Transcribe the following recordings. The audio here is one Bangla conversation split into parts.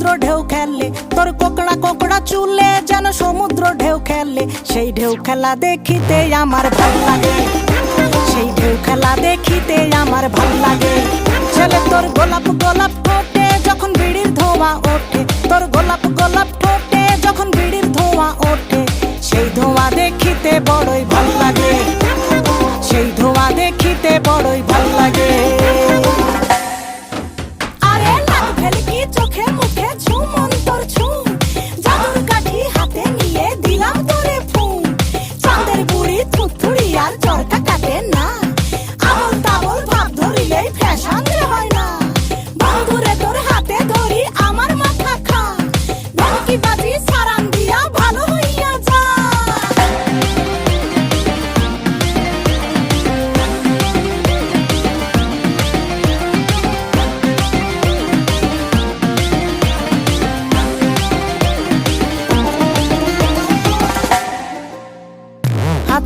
সমুদ্র ঢেউ খেললে তোর কোকড়া কোকড়া চুলে যেন সমুদ্র ঢেউ খেললে সেই ঢেউ খেলা দেখিতে আমার ভালো লাগে। সেই ঢেউ খেলা দেখিতে আমার ভালো লাগে। ছেলে, তোর গোলাপ গোলাপ ঠোঁটে যখন বিড়ির ধোঁয়া ওঠে। তোর গোলাপ গোলাপ ঠোঁটে যখন বিড়ির ধোঁয়া ওঠে। সেই ধোঁয়া দেখিতে বড়ই ভালো লাগে। সেই ধোঁয়া দেখিতে বড়ই ভালো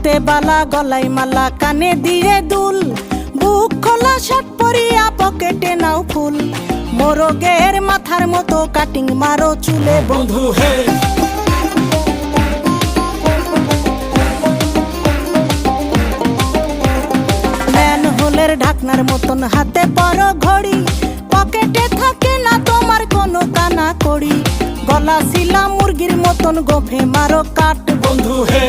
হাতে বালা, গলায় মালা, কানে দিয়ে দুল। বুক খোলা, শার্ট পরিয়া, পকেটে নাও ফুল। মোরগের মাথার মতো কাটিং মারো চুলে, বন্ধু, হে। ম্যান হোলের ঢাকনার মতন হাতে পর ঘড়ি। পকেটে থাকে না তোমার কোনো কানা কড়ি। গলা শিলা মুরগির মতন গোফে মারো কাট বন্ধু, হে।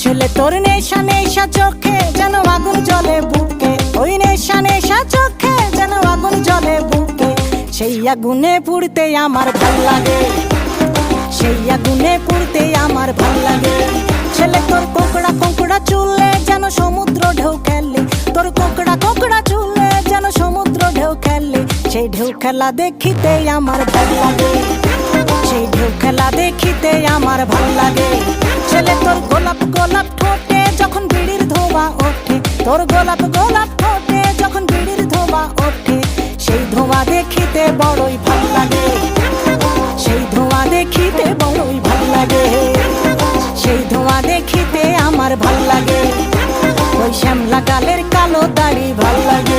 ছেলে, তোর নেশা নেশা চোখে যেন আগুন জলে বুকে। ওই নেশা নেশা চোখে যেন আগুন জলে বুকে। সেই আগুনে পুড়তে আমার ভালো লাগে। সেই আগুনে পুড়তে আমার ভালো লাগে। ছেলে, তোর কোকড়া কোকড়া চুলে যেন সমুদ্র ঢেউ খেললে তোর কোকড়া কোকড়া চুলে যেন সমুদ্র ঢেউ খেললে সেই ঢেউ খেলা দেখিতে আমার ভালো লাগে। সেই ঢেউ খেলা দেখিতে তোর গোলাপ গোলাপ ফোটে যখন বিড়ির ধোঁয়া ওঠে। সেই ধোঁয়া দেখিতে বড়ই ভালো লাগে। সেই ধোঁয়া দেখিতে বড়ই ভালো লাগে। সেই ধোঁয়া দেখিতে আমার ভালো লাগে। ওই শ্যামলা গালের কালো দাড়ি ভালো লাগে।